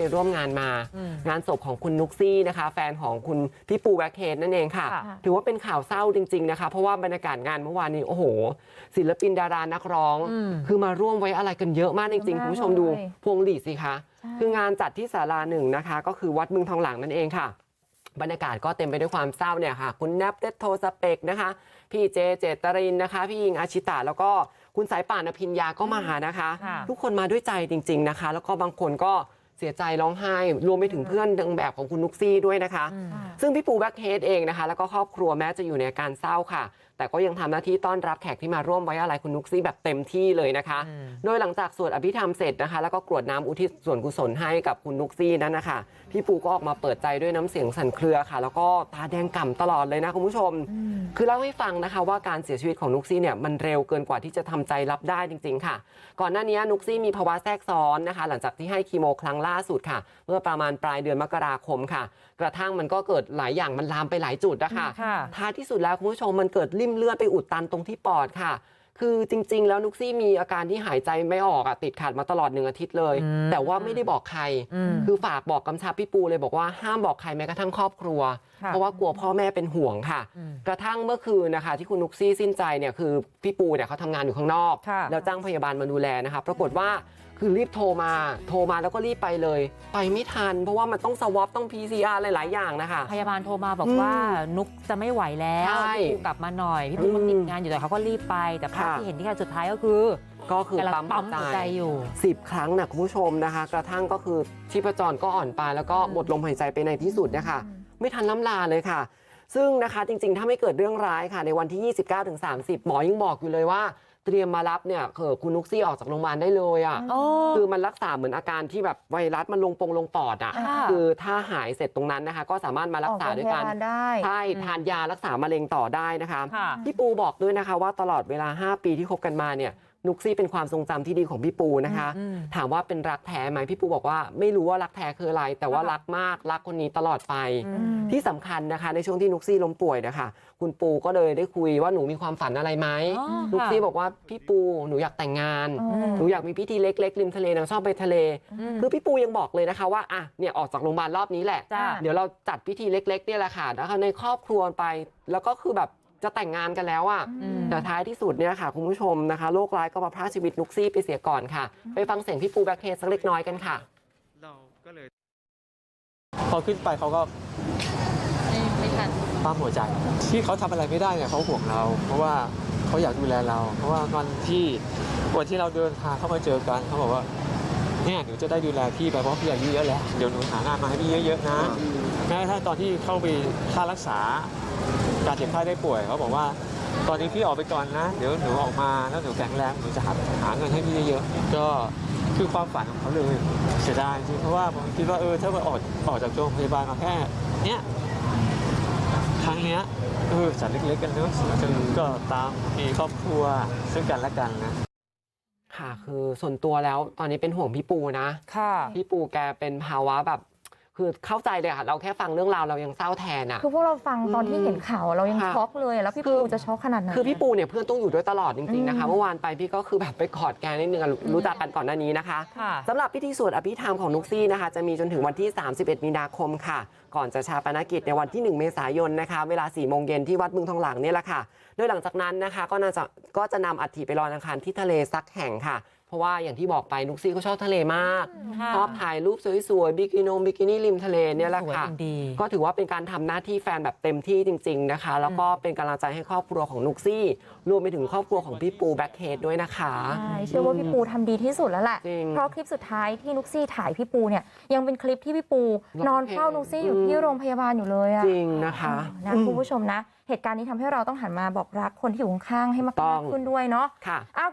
ไปร่วมงานมาอืมงานศพของคุณนุกซี่นะคะ แฟนของคุณพี่ปูแบ็คเฮดนั่นเองค่ะค่ะ ถือว่าเป็นข่าวเศร้าจริง ๆนะคะ เพราะว่าบรรยากาศงานเมื่อวานนี้โอ้โห ศิลปินดารานักร้องอืมคือมาร่วมไว้อะไรกันเยอะมากจริงๆเยอะมากคุณผู้ชมดูเลยพวงหลีดสิคะใช่คืองานจัดที่ศาลาหนึ่งนะคะ ก็คือวัดเมืองทองหลังนั่นเองค่ะ บรรยากาศก็เต็มไปด้วยความเศร้าเนี่ยค่ะ คุณแนบเตโทสเปกนะคะ พี่เจเจตรินนะคะ พี่ยิงอาชิตะแล้วก็คุณสายป่านอภิญญาก็มาหานะคะค่ะทุกคนมาด้วยใจจริง ๆนะคะ แล้วก็บางคนก็ เสียใจร้องไห้รวมไปถึงเพื่อนนางแบบของคุณนุกซี่ด้วยนะคะอืมซึ่งพี่ปูแบ็คเฮดเองนะคะ แล้วก็ครอบครัวแม้จะอยู่ในอาการเศร้าค่ะ แต่ก็ยังทำหน้าที่ต้อนรับแขกที่มาร่วมไว้อะไรคุณนุกซี่แบบเต็มที่เลยนะคะอืมโดยหลังจากสวดอภิธรรมเสร็จนะคะ แล้วก็กรวดน้ำอุทิศส่วนกุศลให้กับคุณนุกซี่นั้นนะคะพี่ปูก็ออกมาเปิดใจด้วยน้ำเสียงสั่นเครือค่ะ แล้วก็ตาแดงก่ำตลอดเลยนะคุณผู้ชม คือเล่าให้ฟังนะคะ ว่าการเสียชีวิตของนุกซี่เนี่ยมันเร็วเกินกว่าที่จะทำใจรับได้จริง ๆ ค่ะ ก่อนหน้านี้นุกซี่มีภาวะแทรกซ้อนนะคะ หลังจากที่ให้คีโมครั้งล่าสุดค่ะ เมื่อประมาณปลายเดือนมกราคมค่ะ กระทั่งมันก็เกิดหลายอย่างมันลามไปหลายจุดนะคะค่ะท้ายที่สุดแล้วคุณผู้ชมมันเกิดริ่มเลือดไปอุดตันตรงที่ปอดค่ะคือจริง ๆ แล้วนุกซี่มีอาการที่หายใจไม่ออกอะติดขัดมาตลอดหนึ่งอาทิตย์เลยอืมแต่ว่าไม่ได้บอกใครอืมคือฝากบอกกำชับพี่ปูเลยบอกว่าห้ามบอกใครแม้กระทั่งครอบครัวค่ะเพราะว่ากลัวพ่อแม่เป็นห่วงค่ะอืมกระทั่งเมื่อคืนนะคะ ที่คุณนุกซี่สิ้นใจเนี่ยคือพี่ปูเนี่ยเขาทำงานอยู่ข้างนอกค่ะแล้วจ้างพยาบาลมาดูแลนะคะ ปรากฏว่า คือรีบโทรมาโทรมาแล้วก็รีบไปเลย ไปไม่ทัน เพราะว่ามันต้องสวอปต้อง PCR หลาย ๆ อย่างนะคะ พยาบาลโทรมาบอกอืมว่านุกจะไม่ไหวแล้วใช่พี่ปูกลับมาหน่อย พี่ปูอืมก็ติดงานอยู่แต่เขาก็รีบไป แต่ภาพค่ะที่เห็นที่การสุดท้ายก็คือก็คือกำลังปั๊มปั๊มหัหัววใจใจอยู่สิบครั้งนะคุณผู้ชมนะคะ กระทั่งก็คือชีพจรก็อ่อนไปแล้วก็หมดลมหายใจไปในที่สุดนะคะ ไม่ทันล้ำลาเลยค่ะ ซึ่งนะคะจริงๆ ถ้าไม่เกิดเรื่องร้ายค่ะ ในวันที่ 29-30 หมอยังบอกอยู่เลยว่า เตรียมมารับเนี่ยเอคุณนุกซี่ออกจากโรงพยาบาลได้เลยอะโอ้คือมันรักษาเหมือนอาการที่แบบไวรัสมันลงปงลงปอดอะค่ะคือถ้าหายเสร็จตรงนั้นนะคะก็สามารถมารักษาด้วยกันออกโรงพยาบาลได้ใช่ทานยารักษามะเร็งต่อได้นะคะค่ะพี่ปูบอกด้วยนะคะว่าตลอดเวลา5ปีที่คบกันมาเนี่ย นุกซี่เป็นความทรงจำที่ดีของพี่ปูนะคะอืมถามว่าเป็นรักแท้ไหมพี่ปูบอกว่าไม่รู้ว่ารักแท้คืออะไร แต่ว่ารักมากรักคนนี้ตลอดไปอืมที่สำคัญนะคะ ในช่วงที่นุกซี่ล้มป่วยนะคะคุณปูก็เลยได้คุยว่าหนูมีความฝันอะไรไหมอ๋อนุกค่ะซี่บอกว่าพี่ปูหนูอยากแต่งงานอ๋อหนูอยากมีพิธีเล็กๆริมทะเลนางชอบไปทะเลอืมคือพี่ปูยังบอกเลยนะคะว่าอะเนี่ยออกจากโรงพยาบาลรอบนี้แหละจ้าเดี๋ยวเราจัดพิธีเล็กๆเนี่ยแหละค่ะนะคะในครอบครัวไปแล้วก็คือแบบจะแต่งงานกันแล้วอะอืม แต่ท้ายที่สุดเนี่ยค่ะคุณผู้ชมนะคะโรคร้ายก็มาพรากชีวิตนุกซี่ไปเสียก่อนค่ะ ไปฟังเสียงพี่ปูแบ็คเทสสักเล็กน้อยกันค่ะเราก็เลยพอขึ้นไปเขาก็ไม่ทันปั๊มหัวใจที่เขาทำอะไรไม่ได้เนี่ยเขาห่วงเรา เพราะว่าเขาอยากดูแลเรา เพราะว่าวันที่วันที่เราเดินทางเข้ามาเจอกันเขาบอกว่าเนี่ยหนูจะได้ดูแลพี่ไปเพราะพี่อายุเยอะแล้วเดี๋ยวหนูหางานมาให้พี่เยอะๆนะแม้กระทั่งตอนที่เข้าไปค่ารักษาการเจ็บไข้ได้ป่วยเขาบอกว่า ตอนนี้พี่ออกไปก่อนนะ เดี๋ยวหนูออกมาแล้วหนูแข็งแรงหนูจะหาหาเงินให้พี่เยอะๆก็คือความฝันของเขาเลยเสียดายจริงเพราะว่าผมคิดว่าเออถ้ามันออกออกจากโรงพยาบาลมาแค่เนี้ยครั้งเนี้ยเออจัดเล็กๆกันเนอะจนก็ตามมีครอบครัวซึ่งกันและกันนะค่ะคือส่วนตัวแล้วตอนนี้เป็นห่วงพี่ปูนะ ค่ะ พี่ปูแกเป็นภาวะแบบ คือเข้าใจเลยค่ะ เราแค่ฟังเรื่องราวเรายังเศร้าแทนอะ คือพวกเราฟังตอนที่อืมเห็นข่าวเรายังค่ะ ช็อกเลยอะแล้วพี่คือปูจะช็อกขนาดไหนคือพี่ปูเนี่ยเพื่อนต้องอยู่ด้วยตลอดจริงๆนะคะอืมเมื่อวานไปพี่ก็คือแบบไปกอดแกนิดนึงอะรู้จักกันก่อนหน้านี้นะคะค่ะ สำหรับพิธีสวดอภิธรรมของนุกซี่นะคะ จะมีจนถึงวันที่ 31 มีนาคมค่ะ ก่อนจะชาปนกิจในวันที่ 1 เมษายนนะคะ เวลา4โมงเย็นที่วัดเมืองทองหลังเนี่ยแหละค่ะ โดยหลังจากนั้นนะคะก็น่าจะก็จะนำอัฐิไปลอยอังคารที่ทะเลซักแห่งค่ะ เพราะว่าอย่างที่บอกไปนุกซี่เขาชอบทะเลมากค่ะชอบถ่ายรูปสวยๆบิกินงบิกินี่ริมทะเลเนี่ยแหละสวยค่ะจริงดีก็ถือว่าเป็นการทำหน้าที่แฟนแบบเต็มที่จริง ๆนะคะ แล้วก็เป็นกำลังใจให้ครอบครัวของนุกซี่รวมไปถึงครอบครัวของพี่ปูแบ็คเฮดด้วยนะคะใช่เชื่อว่าพี่ปูทำดีที่สุดแล้วแหละจริงเพราะคลิปสุดท้ายที่นุกซี่ถ่ายพี่ปูเนี่ยยังเป็นคลิปที่พี่ปูร้องเพลงนอนเฝ้านุกซี่อยู่ที่โรงพยาบาลอยู่เลยอะจริงนะคะนะอืมคุณผู้ชมนะ เหตุการณ์นี้ทำให้เราต้องหันมาบอกรักคนที่อยู่ข้างๆให้มากต้องๆขึ้นด้วยเนาะค่ะอ้าว